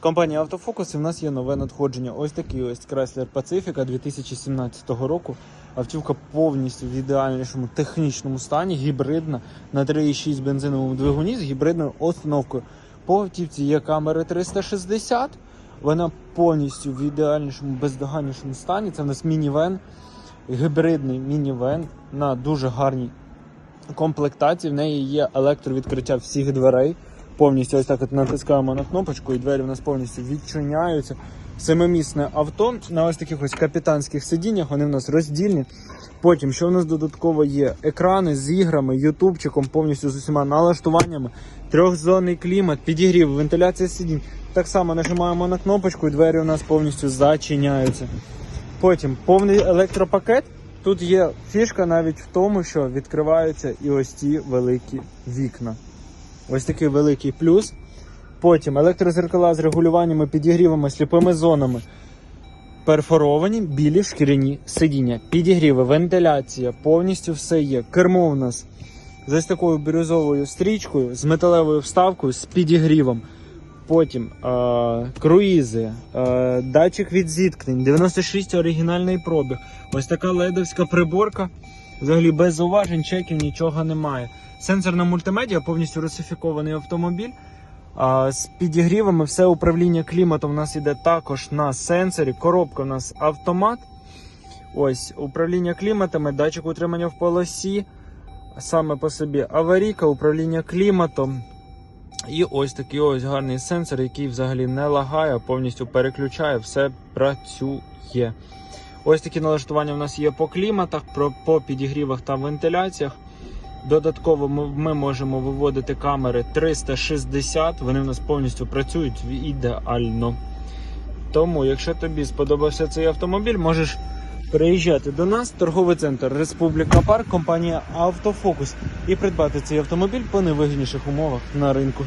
Компанія Автофокус і в нас є нове надходження. Ось такий ось Chrysler Pacifica 2017 року. Автівка повністю в ідеальнішому технічному стані, гібридна на 3,6 бензиновому двигуні з гібридною установкою. По автівці є камери 360. Вона повністю в ідеальнішому, бездоганнішому стані. Це в нас мінівен, гібридний мінівен на дуже гарній комплектації. В неї є електровідкриття всіх дверей. Повністю ось так от натискаємо на кнопочку, і двері в нас повністю відчиняються. Семимісне авто на ось таких ось капітанських сидіннях, вони в нас роздільні. Потім, що в нас додатково є? Екрани з іграми, ютубчиком, повністю з усіма налаштуваннями, трьохзонний клімат, підігрів, вентиляція сидінь. Так само нажимаємо на кнопочку, і двері у нас повністю зачиняються. Потім повний електропакет. Тут є фішка навіть в тому, що відкриваються і ось ці великі вікна. Ось такий великий плюс. Потім електрозеркала з регулюваннями, підігрівами, сліпими зонами. Перфоровані білі шкіряні сидіння, підігріви, вентиляція, повністю все є. Кермо у нас з такою бірюзовою стрічкою, з металевою вставкою, з підігрівом. Потім е- круїзи, е- датчик від зіткнень, 96 оригінальний пробіг. Ось така ледовська приборка. Взагалі без зауважень, чеків, нічого немає. Сенсорна мультимедіа, повністю русифікований автомобіль. З підігрівами все управління кліматом у нас іде також на сенсорі. Коробка у нас автомат. Ось управління кліматами, датчик утримання в полосі. Саме по собі аварійка, управління кліматом. І ось такий ось гарний сенсор, який взагалі не лагає, повністю переключає, все працює. Ось такі налаштування в нас є по кліматах, по підігрівах та вентиляціях. Додатково ми, можемо виводити камери 360, вони в нас повністю працюють ідеально. Тому, якщо тобі сподобався цей автомобіль, можеш приїжджати до нас, торговий центр Республіка Парк, компанія Автофокус і придбати цей автомобіль по найвигідніших умовах на ринку.